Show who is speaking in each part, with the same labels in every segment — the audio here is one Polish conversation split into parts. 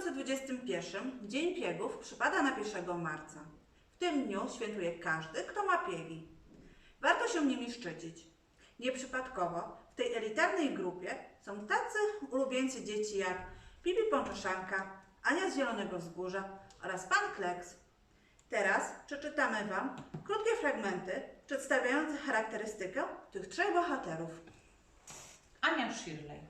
Speaker 1: 2021 Dzień Piegów przypada na 1 marca. W tym dniu świętuje każdy, kto ma piegi. Warto się nimi szczycić. Nieprzypadkowo w tej elitarnej grupie są tacy ulubieńcy dzieci jak Pipi Pączoszanka, Ania z Zielonego Wzgórza oraz Pan Kleks. Teraz przeczytamy Wam krótkie fragmenty przedstawiające charakterystykę tych trzech bohaterów.
Speaker 2: Ania Shirley.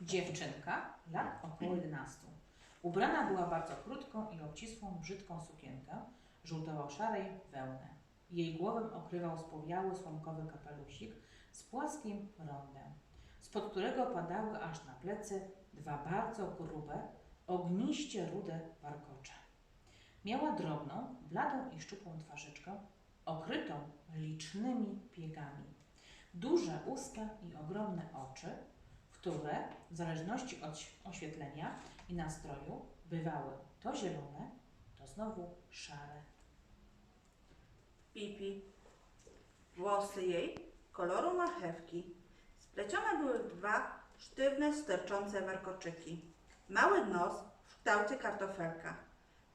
Speaker 2: Dziewczynka, lat około 11. Ubrana była bardzo krótką i obcisłą, brzydką sukienkę, żółtowo-szarej wełny. Jej głowę okrywał spowiały słomkowy kapelusik z płaskim rondem, spod którego padały aż na plecy dwa bardzo grube, ogniście rude warkocze. Miała drobną, bladą i szczupłą twarzyczkę, okrytą licznymi piegami duże usta i ogromne oczy, które w zależności od oświetlenia i nastroju bywały to zielone, to znowu szare.
Speaker 1: Pipi. Włosy jej koloru marchewki. Splecione były dwa sztywne, sterczące warkoczyki. Mały nos w kształcie kartofelka.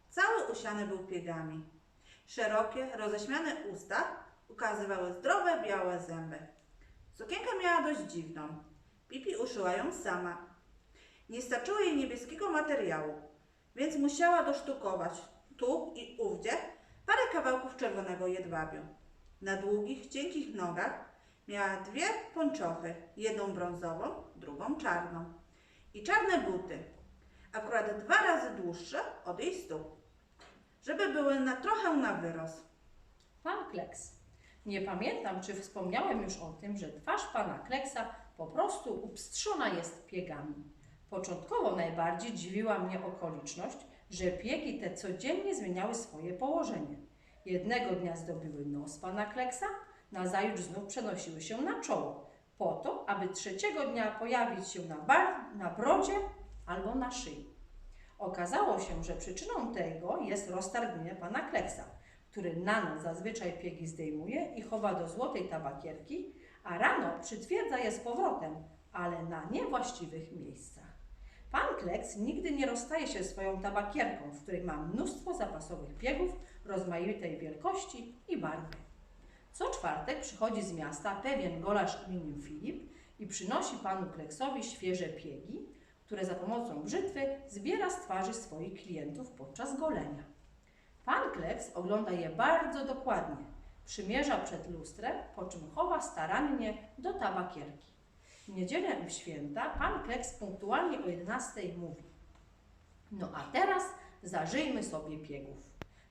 Speaker 1: Cały usiany był piegami. Szerokie, roześmiane usta ukazywały zdrowe, białe zęby. Sukienkę miała dość dziwną. Pipi uszyła ją sama. Nie starczyło jej niebieskiego materiału, więc musiała dosztukować tu i ówdzie parę kawałków czerwonego jedwabiu. Na długich, cienkich nogach miała dwie ponczochy, jedną brązową, drugą czarną. I czarne buty, akurat dwa razy dłuższe od jej stóp, żeby były na trochę na wyrost.
Speaker 3: Pan Kleks. Nie pamiętam, czy wspomniałem już o tym, że twarz pana Kleksa po prostu upstrzona jest piegami. Początkowo najbardziej dziwiła mnie okoliczność, że piegi te codziennie zmieniały swoje położenie. Jednego dnia zdobiły nos pana Kleksa, nazajutrz znów przenosiły się na czoło, po to, aby trzeciego dnia pojawić się na, bar, na brodzie albo na szyi. Okazało się, że przyczyną tego jest roztargnienie pana Kleksa, który na noc zazwyczaj piegi zdejmuje i chowa do złotej tabakierki, a rano przytwierdza je z powrotem, ale na niewłaściwych miejscach. Pan Kleks nigdy nie rozstaje się swoją tabakierką, w której ma mnóstwo zapasowych piegów rozmaitej wielkości i barwy. Co czwartek przychodzi z miasta pewien golarz imieniem Filip i przynosi panu Kleksowi świeże piegi, które za pomocą brzytwy zbiera z twarzy swoich klientów podczas golenia. Pan Kleks ogląda je bardzo dokładnie. Przymierza przed lustrem, po czym chowa starannie do tabakierki. W niedzielę w święta pan Kleks punktualnie o 11 mówi No a teraz zażyjmy sobie piegów.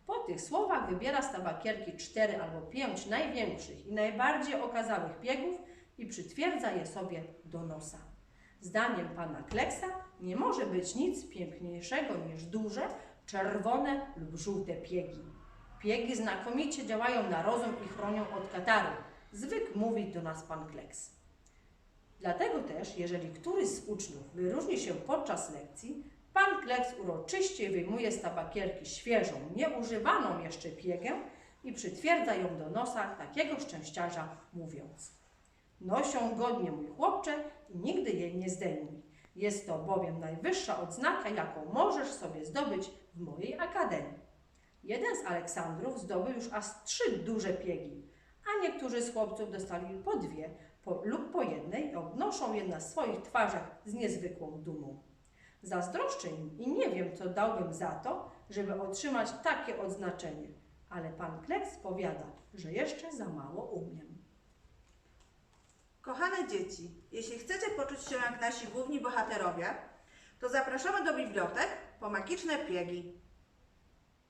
Speaker 3: Po tych słowach wybiera z tabakierki cztery albo pięć największych i najbardziej okazałych piegów i przytwierdza je sobie do nosa. Zdaniem pana Kleksa nie może być nic piękniejszego niż duże, czerwone lub żółte piegi. Piegi znakomicie działają na rozum i chronią od kataru, zwykł mówić do nas pan Kleks. Dlatego też, jeżeli któryś z uczniów wyróżni się podczas lekcji, pan Kleks uroczyście wyjmuje z tabakierki świeżą, nieużywaną jeszcze piegę i przytwierdza ją do nosa takiego szczęściarza, mówiąc Nosią godnie mój chłopcze i nigdy jej nie zdejmuj. Jest to bowiem najwyższa odznaka, jaką możesz sobie zdobyć w mojej akademii. Jeden z Aleksandrów zdobył już aż trzy duże piegi, a niektórzy z chłopców dostali po dwie po, lub po jednej i obnoszą je na swoich twarzach z niezwykłą dumą. Zazdroszczę im i nie wiem, co dałbym za to, żeby otrzymać takie odznaczenie, ale pan Kleks powiada, że jeszcze za mało umiem.
Speaker 1: Kochane dzieci, jeśli chcecie poczuć się jak nasi główni bohaterowie, to zapraszamy do bibliotek po magiczne piegi.